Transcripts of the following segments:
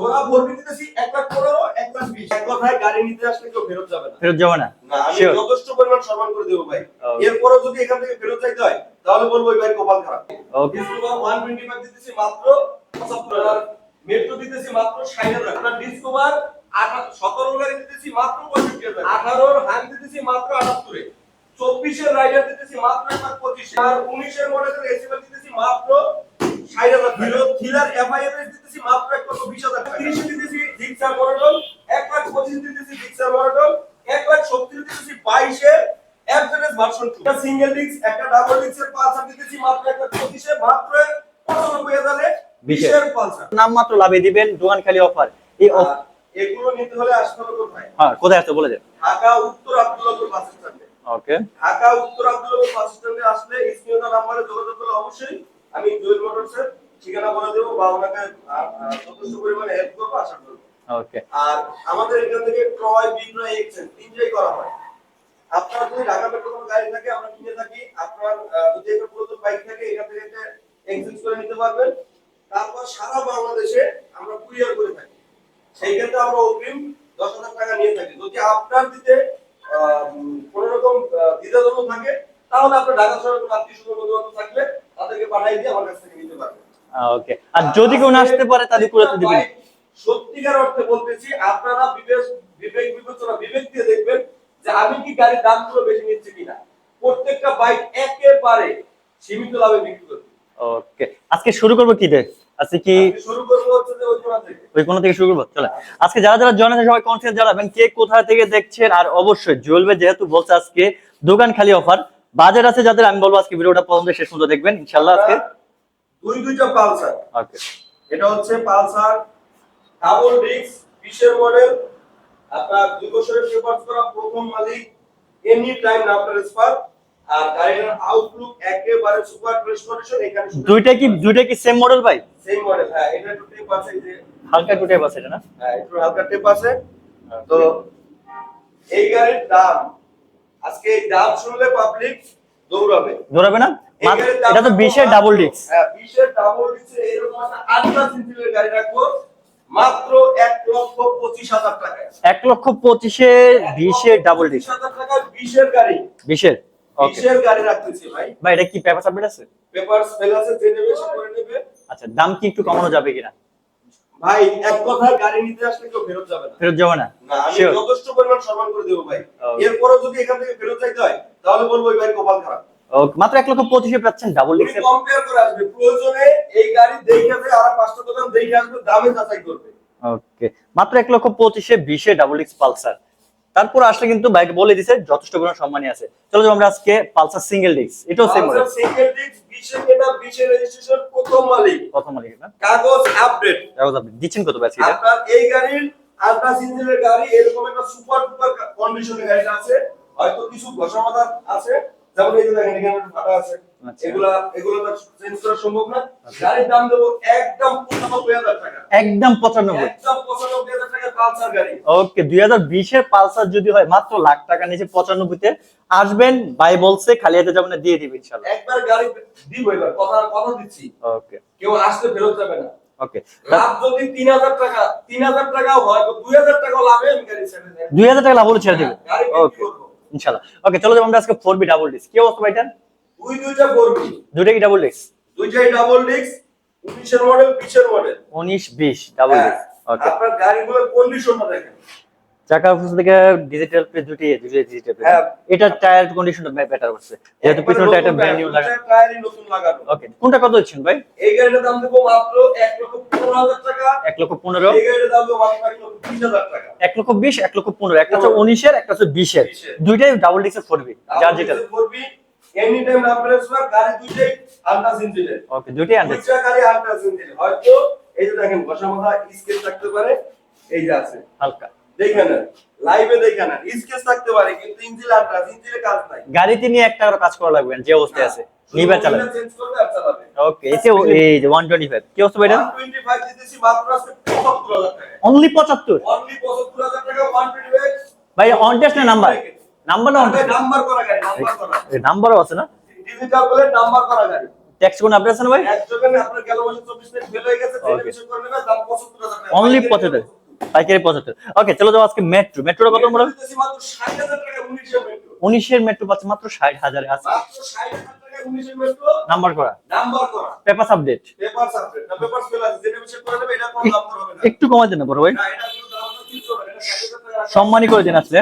জোড়া ভর্তি দিতেছি এক লাখ পনেরো এক লাখ বিশ। এক কথায় গাড়ি নিতে আসলে কেউ ফেরত যাবে না। ফেরত যাবে না? না আমি যথেষ্ট পরিমাণ সম্মান করে দেবো ভাই. এরপরেও যদি এখান থেকে ফেরত যাইতে হয় তাহলে বলব ওই ভাই কপাল খারাপ. ডিসকভার ওয়ান টোয়েন্টি ফাইভ দিতেছি মাত্র পঁচাত্তর মেট্রো দিতেছি মাত্র ষাট হাজার। আপনার ডিসকভার সতেরো গাড়ি দিতেছি মাত্র পঁয়ষট্টি হাজার। আঠারোর হান দিতেছি মাত্র আটাত্তরে। চব্বিশের রাইডার দিতেছি মাত্র এক লাখ পঁচিশে। আর উনিশের মডেলের এসিএল দিতেছি মাত্র ষাট হাজার হিরো থ্রিলার এফআইএস দিতেছি মাত্র এক লক্ষ বিশ হাজার তিরিশে দিতেছি জিক্সার মডেল এক লাখ পঁচিশ দিতেছি জিক্সার মডেল এক লাখ সত্তর দিতেছি বাইশে এফজেডএস ভার্সন টু একটা সিঙ্গেল ডিস্ক একটা ডাবল ডিস্কের পালসার দিতেছি মাত্র এক লাখ পঁচিশে মাত্র পঁচানব্বই হাজারে বিশের পালসার। নাম মাত্র লাভে দিবেন দোকানখালি অফার এই এগুলো নিতে হলে আসতে হবে কোথায়? হ্যাঁ কোথায় আসতে বলে দেন। ঢাকা উত্তর আব্দুল্লাহপুর বাস স্ট্যান্ডে ওকে ঢাকা উত্তর আব্দুল্লাহপুর বাস স্ট্যান্ডে আসলে স্ক্রিনে নাম্বারে যোগাযোগ করলে অবশ্যই আমি জুয়েল মোটরসের ঠিকানা বলে দেবো বা ওনাকে যথেষ্ট পরিমাণে হেল্প করব আশা করব। আর আমাদের এখান থেকে ক্রয় বিক্রয় এক্সচেঞ্জ তিনটাই করা হয়। আপনার যদি ঢাকা মেট্রো কোনো গাড়ি থাকে আমরা কিনে থাকি। আপনার যদি একটা পুরাতন বাইক থাকে এখান থেকে একটা এক্সচেঞ্জ করে নিতে পারবেন। তারপর সারা বাংলাদেশে আমরা কুরিয়ার করে থাকি। সেই ক্ষেত্রে আমরা অগ্রিম দশ হাজার টাকা নিয়ে থাকি। যদি আপনার দিতে কোনো রকম দ্বিধাদ্বন্দ্ব থাকে তাহলে আপনার ঢাকা শহরের কোনো আত্মীয় স্বজন থাকলে তাদেরকে পাঠিয়ে দিয়ে আমার কাছ থেকে নিতে পারবেন ওকে আর যদি কেউ আসতে পারে পুরো দিবেন। সত্যিকার অর্থে বলতেছি আপনারা বিবেক বিবেক বিবেচনা বিবেক দিয়ে দেখবেন যে আমি কি গাড়ির দামগুলো বেশি নিচ্ছি কিনা। প্রত্যেকটা বাইক একেবারে সীমিত লাভে বিক্রি করছি ওকে আজকে শুরু করব কি দিয়ে আজকে কি শুরু করব হচ্ছে যে ওই কোণা থেকে। কোনো থেকে শুরু করব? চলে। আজকে যারা যারা জয়েন আছে সবাই কনফিডেন্স জানাবেন কে কোথা থেকে দেখছেন। আর অবশ্যই জুয়েলবে যেহেতু বলছে আজকে দোকান খালি অফার বাজার আছে যাদের আমি বলব আজকে ভিডিওটা প্রথম থেকে শেষ পর্যন্ত দেখবেন ইনশাল্লাহ আজকে। দুই দুইটা পালসার। ওকে। এটা হচ্ছে পালসার ডাবল ডিস্ক বিশের মডেল। আপনার দুই বছরের পেপারস করা প্রথম মালিক এনি টাইম নাম ট্রান্সফার আর গাড়ির আউটলুক একেবারে সুপার ফ্রেশ কন্ডিশন এখানে দুইটা কি দুইটা কি সেম মডেল ভাই? সেম মডেল হ্যাঁ এটা একটু টেপ আছে যে হালকা একটু টাইপ আছে এটা না? হ্যাঁ একটু হালকা টেপ আছে। তো এই গাড়ির দাম আজকে এই দাম শুনলে পাবলিক দৌড়াবে। ধরাবে না? এটা তো বিশের ডাবল ডিস্ক হ্যাঁ বিশের ডাবল ডিস্ক এরকম একটা আটটা গাড়ি রাখব মাত্র এক লক্ষ পঁচিশ হাজার টাকায়। এক লক্ষ পঁচিশে বিশের ডাবল ডিস্ক হাজার টাকায় বিশের গাড়ি। বিশের? বিশের গাড়ি রাখতেছি ভাই। ভাই এটা কি পেপার সাবমিট আছে? পেপার ফেল আছে যে নেবে সে করে নেবে। আচ্ছা দাম কি একটু কমানো যাবে কিনা? ভাই এক কথায় গাড়ি নিতে আসলে কেউ ফেরত যাবে না। ফেরত যাবে না? না আমি যথেষ্ট পরিমাণ সম্মান করে দেবো ভাই। এরপরও যদি এখান থেকে ফেরত যাইতে হয় তাহলে বলব এই ভাই কপাল খারাপ। মাত্র এক লক্ষ পঁচিশে পাচ্ছেন ডাবল ডিস্কের কম্পেয়ার করে আসবে প্রয়োজনে এই গাড়ি দেখে আর পাঁচটা দোকান দেখে আসবে দামে যাচাই করবে। ওকে মাত্র এক লক্ষ পঁচিশে বিশে ডাবল এক্স পালসার। তারপর আসলে কিন্তু বাইক বলে দিছে যথেষ্ট পরিমাণ সম্মানই আছে। চলো আমরা আজকে পালসার সিঙ্গেল ডিস্ক এটাও সেম মডেল সিঙ্গেল ডিস্ক বিশে কেনা বিশে রেজিস্ট্রেশন প্রথম মালিক। প্রথম মালিক না? কাগজ আপডেট কাগজ আপডেট দিচ্ছেন কত ব্যাচ এটা? আপনার এই গাড়ির আলট্রা সিঙ্গেলের গাড়ি এরকম একটা সুপার সুপার কন্ডিশনের গাড়ি আছে। হয়তো কিছু ঘষামাদা আছে। যেমন এই যে দেখেন এখানে একটা ফাটা আছে। আচ্ছা। এগুলা এগুলা তো চেঞ্জ করা সম্ভব না। গাড়ির দাম দেবো একদম 95000 টাকা। একদম 95 একদম 95 ওকে দুই হাজার বিশের পালসার যদি হয় মাত্র লাখ টাকা নিচে পঁচানব্বইতে। আসবেন ভাই বলছে খালি হাতে যাবেন দিয়ে দিবে ইনশাল্লাহ। একবার গাড়ি দিব এবার কথা কথা দিচ্ছি। ওকে। কেউ আসতে ফেরত যাবে না। ওকে। লাভ যদি টাকা হাজার হয় তো দুই হাজার লাভে আমি গাড়ি ছেড়ে দেয় দুই হাজার টাকা লাভ হলে ছেড়ে দেবে? ওকে করব। ওকে চলো যাব আমরা আজকে ফোর বি ডাবল ডিস্ক কি অবস্থা ভাইটার? দুই দুইটা করবি দুইটা কি ডাবল ডিস্ক দুইটাই ডাবল ডিস্ক উনিশের মডেল বিশের মডেল উনিশ বিশ ডাবল। ডিস্ক আপনার গাড়িগুলোর কন্ডিশনটা দেখেন। চাকা ফুস থেকে ডিজিটাল প্লেট দুটি দুটি ডিজিটাল প্লেট। এটা টায়ার কন্ডিশনটা বেটার করছে। যেহেতু পিছনে টায়ারটা ব্র্যান্ড নিউ লাগানো। টায়ারই নতুন লাগানো। ওকে কোনটা কত দিচ্ছেন ভাই? এই গাড়িটার দাম দেবো মাত্র এক লক্ষ পনেরো হাজার টাকা। এক লক্ষ পনেরো। এই গাড়িটার দাম দেবো মাত্র এক লক্ষ বিশ হাজার টাকা। এক লক্ষ বিশ এক লক্ষ পনেরো। একটা হচ্ছে উনিশের একটা হচ্ছে বিশের। বিশের। দুইটাই ডাবল ডিস্কের ফোর বি যার যেটা। করবি এনি টাইম নাম্বার গাড়ি দুইটাই আলট্রাস ইঞ্জিনের ওকে দুইটাই আনতে দুইটা গাড়ি হয়তো এই যে দেখেন বসা মাথা স্কেচ থাকতে পারে এই যে আছে। হালকা। দেখেন লাইভে দেখেন স্কেচ থাকতে পারে কিন্তু ইঞ্জিন আলট্রাস ইঞ্জিনে কাজ নাই। গাড়িতে নিয়ে একটা করে কাজ করা লাগবে যে অবস্থায় আছে। নিবে চালাবে। চেঞ্জ করবে আর চালাবে। ওকে এসে এই যে ওয়ান টোয়েন্টি ফাইভ কি অবস্থা ভাইটা? 125 দিতেছি মাত্র আজকে 75000 টাকা। অনলি পঁচাত্তর? অনলি 75000 টাকা 125 ভাই অন টেস্ট না নাম্বার নাম্বার না অন নাম্বার করা গাড়ি নাম্বার করা। নাম্বারও আছে না? ডিজিটাল বলে নাম্বার করা গাড়ি। ট্যাক্স কোন আপডেট আছে ভাই? আপনার গেল মাসে 24 মিনিট ফেল হয়ে গেছে টেলিভিশন করে নেবে দাম 75000 অনলি পঁচাত্তর পাইকারি পঁচাত্তর। ওকে চলো যাও আজকে মেট্রো মেট্রোটা কত বলো 60000 টাকা 19 এর মেট্রো পাচ্ছে মাত্র ষাট হাজারে আছে মাত্র 60000 টাকা 19 এর মেট্রো নাম্বার করা। নাম্বার করা। পেপার আপডেট পেপার সাবজেক্ট না পেপার ফেল আছে যেটা বিষয় করে নেবে এটা কোনো দাম হবে না। একটু কমাই দেন বড় ভাই। না এটা কোনো দাম না কিছু হবে এটা 60000 সম্মানই করে দিন আসলে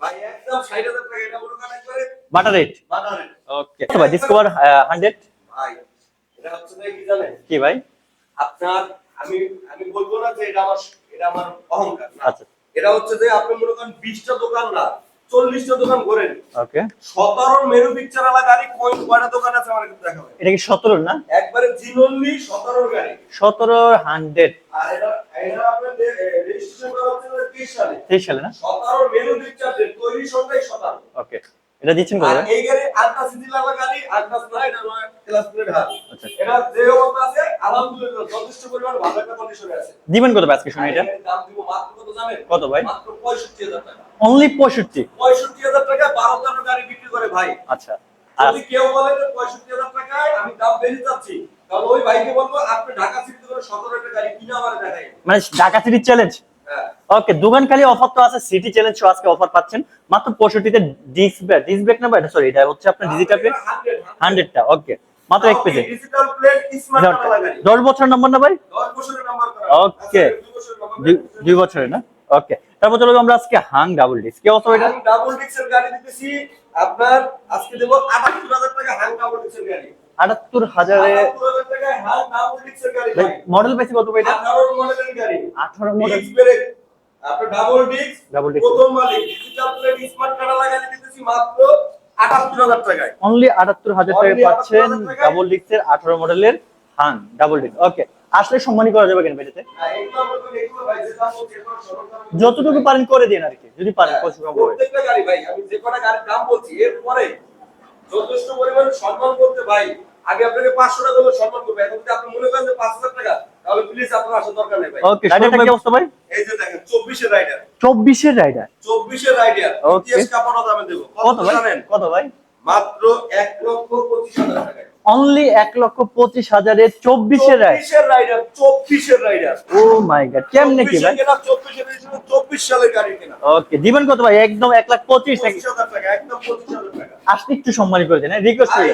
ভাই একদম 60000 টাকা এটা কোনো কানেক্ট করে বাটার রেট বানারে ওকে ভাই ডিসকভার হান্ড্রেড ভাই এটা হচ্ছে কি জানেন? কি ভাই? আপনার আমি আমি বলব না যে এটা আমার এটা আমার অহংকার আচ্ছা। এটা হচ্ছে যে আপনি মনে করেন বিশটা দোকান না চল্লিশটা দোকান করেন ওকে। সতেরো মেরু পিকচার আলা গাড়ি কোন কয়টা দোকান আছে আমার কিন্তু দেখাবে এটা কি সতেরো না? একবারে জিনলি সতেরোর গাড়ি। সতেরো হান্ড্রেড আর এটা এটা আপনার রেজিস্ট্রেশন করা হচ্ছে তেইশ সালে। তেইশ সালে না? সতেরো মেরু পিকচার তৈরি সংখ্যাই সতেরো। ওকে। এটা দিচ্ছেন এই গাড়ি না এটা আচ্ছা। দিবেন কত আজকে শুনি এটা? কত ভাই? অনলি পঁয়ষট্টি পঁয়ষট্টি? হাজার টাকা বারো হাজার গাড়ি বিক্রি করে ভাই। আচ্ছা। যদি কেউ বলে পঁয়ষট্টি হাজার টাকায় আমি দাম বেশি চাচ্ছি তাহলে ওই ভাইকে বলব আপনি ঢাকা সিটিতে করে সতেরো একটা গাড়ি কিনে আমার দেখাই। মানে ঢাকা চ্যালেঞ্জ ওকে দোকান খালি অফার তো আছে সিটি চ্যালেঞ্জ আজকে অফার পাচ্ছেন। মাত্র পঁয়ষট্টিতে ডিস্ক ডিস্ক না সরি এটা হচ্ছে আপনার ডিজিটাল হান্ড্রেডটা ওকে মাত্র এক পেজে। দশ বছর নম্বর না ভাই? 10 বছরের নাম্বার করা Okay. দুই বছরের বছরের না? ওকে তারপর চলো আমরা আজকে হাং ডাবল ডিস্ক কি অবস্থা এটা ডাবল ডিক্সের গাড়ি দিতেছি। আপনার আজকে দেব 78000 টাকা হাং ডাবল ডিক্সের গাড়ি। আটাত্তর হাজারে 78000 টাকায় হাং ডাবল ডিক্সের গাড়ি মডেল পেয়েছি কত ভাই এটা 18 মডেলের গাড়ি। আঠারো মডেল ডিক্স ব্রেক আপনার ডাবল disc। প্রথম মালিক। ডিজিটাল প্লেট স্মার্ট কার্ড লাগাই দিতেছি মাত্র 78000 টাকায়। অনলি আটাত্তর হাজার টাকা পাচ্ছেন ডাবল ডিস্কের আঠারো মডেলের হাং ডাবল ডিস্ক ওকে আসলে সম্মানই করা যাবে কেন বেটাতে? আর এইগুলো আমরা তো এগুলো ভাই যে দাম বলছি এগুলো সরল দাম যতটুকু পারেন করে দিন আর কি যদি পারেন হ্যাঁ, পঁচিশ সম্ভব হয়। প্রত্যেকটা গাড়ি ভাই আমি যে কটা গাড়ির দাম বলছি এরপরে যথেষ্ট পরিমাণে সম্মান করতে ভাই আগে আপনাকে পাঁচশো টাকা হলে সম্মান করবে এখন যদি আপনি মনে করেন যে পাঁচ হাজার টাকা তাহলে প্লিজ আপনার আসার দরকার নেই ভাই। ওকে রাইডারটা কি অবস্থা ভাই? এই যে দেখেন চব্বিশের রাইডার চব্বিশের রাইডার চব্বিশের রাইডার Okay. ইতিহাস দামে দেবো। কত ভাই? জানেন? কত ভাই? মাত্র এক লক্ষ পঁচিশ হাজার অনলি এক লক্ষ পঁচিশ হাজারের চব্বিশের রাইড চব্বিশের রাইডার চব্বিশের রাইডার ও মাই গড কেমনে কি ভাই? চব্বিশ সালের গাড়ি কেনা। ওকে দিবেন কত ভাই? একদম এক লাখ পঁচিশ পঁচিশ টাকা একদম পঁচিশ হাজার টাকা। আসলে একটু সম্মানী করে দেন রিকোয়েস্ট করি।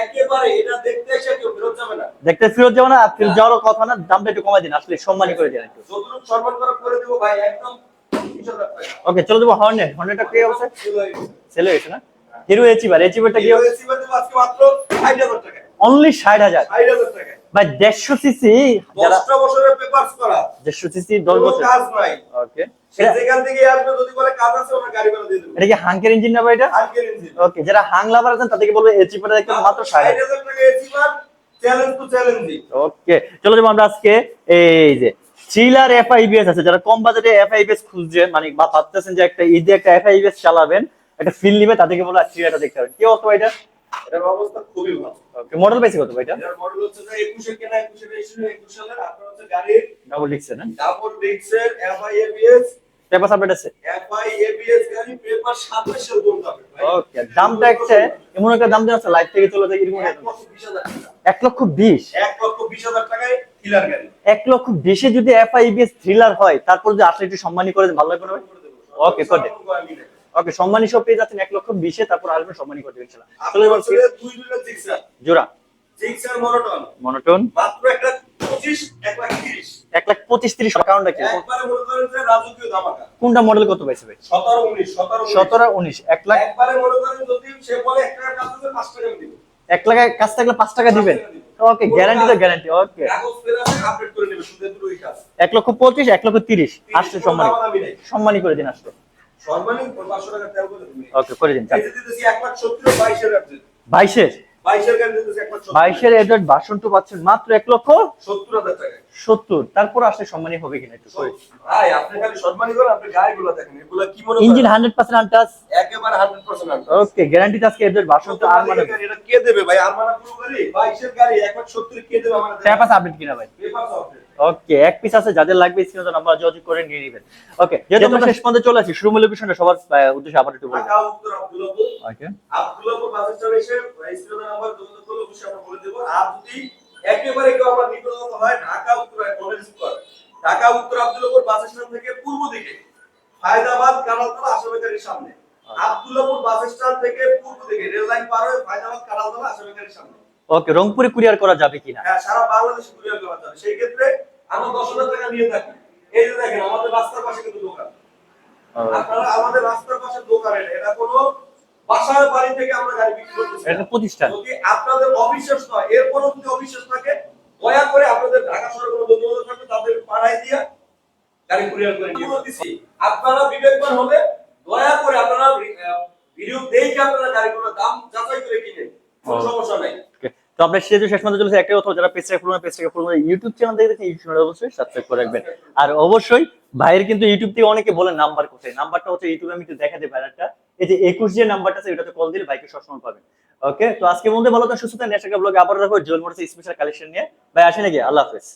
একেবারে এটা দেখতে এসে ফেরত যাবে না। ফেরত যাওয়ার কথা না দামটা একটু কমাই দিন আসলে সম্মানী করে দিন একটু। করা দেবো ভাই একদম ওকে চলো যাব হর্নেট হর্নেটটা কি অবস্থা ছিল সেল হয়েছে না? হিরো এচিভার এচিভারটা কি? মাত্র টাকা। অনলি ষাট হাজার? টাকা। ভাই দেড়শো সিসি? যারা দশটা বছরের পেপারস করা। দেড়শো সিসি দশ বছর কাজ নাই। ওকে সে থেকে আসবে যদি বলে কাজ আছে ওরা গাড়ি ভাড়া দিয়ে দেবো। এটা কি হাঙ্কের ইঞ্জিন না ভাই এটা? আজকের ইঞ্জিন ওকে যারা হাং লাভার আছেন তাদেরকে বলব এচিভারটা দেখতে মাত্র ষাট ষাট হাজার হাজার চ্যালেঞ্জ টু চ্যালেঞ্জিং ওকে চলো যাব আমরা আজকে এই যে চিলার এফআইবিএস আছে। যারা কম বাজেটে এফআইবিএস খুঁজছেন মানে বা ভাবতেছেন যে একটা ঈদে একটা এফআইবিএস চালাবেন একটা ফিল নিবে তাদেরকে বলো চিলারটা দেখতে হবে। কি অবস্থা ভাই এটা? এটার অবস্থা খুবই ভালো। ওকে মডেল পাইছে কত ভাই এটা? এটার মডেল হচ্ছে যে একুশে কেনা একুশে রেজিস্ট্রেশন একুশ সালের। আপনার হচ্ছে গাড়ির ডাবল ডিক্সের না? ডাবল ডিক্সের এফআই এবিএস পেপার সাবমিট আছে? এফআই এবিএস গাড়ি পেপার। ওকে দামটা একটা এমন একটা দাম দেওয়া আছে লাইভ থেকে চলে যায় এরকম লক্ষ বিশ হাজার টাকা। এক লক্ষ হাজার টাকায় কিলার গাড়ি। এক লক্ষ বিশে যদি থ্রিলার হয় তারপর যদি আসলে একটু সম্মানী করে ভালো লাগবে না ওকে করে। ওকে সম্মানী সব পেয়ে যাচ্ছেন এক লক্ষ বিশে তারপর আসবেন সম্মানী করে দেবেন ইনশাআল্লাহ। চলো এবার দুই জিক্সার। জোড়া। Gixxer monotone. মনোটোন। মাত্র একটা পঁচিশ এক লাখ তিরিশ। এক লাখ পঁচিশ তিরিশ কারণটা কি? একবারে মনে করেন যে রাজকীয় ধামাকা। কোনটা মডেল কত পাইছে ভাই? লাখ একবারে মনে করেন যদি সে বলে এক টাকার কাজ টাকা দিব। লাখ কাছ থাকলে পাঁচ টাকা দিবেন? ওকে গ্যারান্টি তো গ্যারান্টি ওকে কাগজ ফের আছে আপডেট করে নেবে শুধু দুটোই কাজ। এক লক্ষ পঁচিশ এক লক্ষ তিরিশ আসছে কোনো সম্মানী সম্মানী করে দিন আসলে। সর্বনিম্ন টাকা ওকে করে দিন এই দিতেছি লাখ দিতেছি লাখ পাচ্ছেন মাত্র এক লক্ষ সত্তর হাজার টাকা। সত্তর। তারপর আসলে সম্মানী হবে কিনা একটু করে ভাই আপনি খালি সম্মানই করেন আপনি গাড়িগুলো দেখেন। এগুলো কি মনে ইঞ্জিন করেন হান্ড্রেড পার্সেন্ট আনটাস একেবারে হান্ড্রেড পার্সেন্ট ওকে গ্যারান্টি আজকে আর মানে এটা কে দেবে ভাই? আর মানে পুরো গাড়ি? বাইশের গাড়ি এক লাখ সত্তর কে দেবে আমার পেপার আপডেট কিনা ভাই? ওকে এক পিস আছে যাদের লাগবে স্ক্রিনে নাম্বার যোগাযোগ করে নিয়ে নেবেন। ওকে যেহেতু আমরা শেষ পর্যন্ত চলে আসি শুরু লোকেশনটা সবার উদ্দেশ্যে আবার একটু আব্দুল্লাহপুর ওকে আব্দুল্লাহপুর বাস এসে স্ক্রিনে নাম্বার যোগাযোগ করলে অবশ্যই আমরা বলে দেবো। আর যদি একেবারে কেউ আমার নিকটতম হয় ঢাকা উত্তর কলেজ স্কোয়ার ঢাকা উত্তর আব্দুল্লাহপুর বাস স্ট্যান্ড থেকে পূর্ব দিকে ফায়দাবাদ কানালতলা আশাবেকারির সামনে। আব্দুল্লাহপুর বাস স্ট্যান্ড থেকে পূর্ব দিকে রেল লাইন পার হয়ে ফায়দাবাদ কানালতলা আশাবেকারির সামনে। ওকে রংপুরে কুরিয়ার করা যাবে কিনা? হ্যাঁ সারা বাংলাদেশে কুরিয়ার করা যাবে। সেই ক্ষেত্রে আমরা দশ হাজার টাকা নিয়ে থাকি। এই যে দেখেন আমাদের রাস্তার পাশে কিন্তু দোকান। আপনারা আমাদের রাস্তার পাশে দোকান এটা এটা কোনো বাসার বাড়ি থেকে আমরা গাড়ি বিক্রি করতেছি এটা প্রতিষ্ঠান। যদি আপনাদের অবিশ্বাস নয় এরপরও যদি অবিশ্বাস থাকে দয়া করে আপনাদের ঢাকা শহরে কোনো বন্ধু বান্ধব থাকবে তাদের পাড়ায় দিয়া গাড়ি কুরিয়ার করে নিয়ে দিচ্ছি আপনারা বিবেকবান হলে দয়া করে আপনারা ভিডিও দেখে আপনারা গাড়িগুলোর দাম যাচাই করে কিনে কোনো সমস্যা নাই। তো আপনার শেষ মধ্যে চলেছে, একটাই কথা, যারা ইউটিউব চ্যানেল দেখে ইউটিউব চ্যানেল অবশ্যই সাবস্ক্রাইব করে রাখবেন। আর অবশ্যই ভাইয়ের কিন্তু ইউটিউব থেকে অনেকে বলে নাম্বার কোথায়। নাম্বারটা হচ্ছে ইউটিউবে আমি একটু দেখাতে ভাইয়ারটা এই যে একুশ যে নাম্বারটা আছে, ওটাতে কল দিলে ভাইকে সবসময় পাবেন। ওকে তো আজকে মধ্যে ভালো তো সুস্থ থাকেন। নেক্সট ব্লগে আবার রাখব স্পেশাল কালেকশন নিয়ে। ভাই আসে নাকি? আল্লাহ হাফেজ।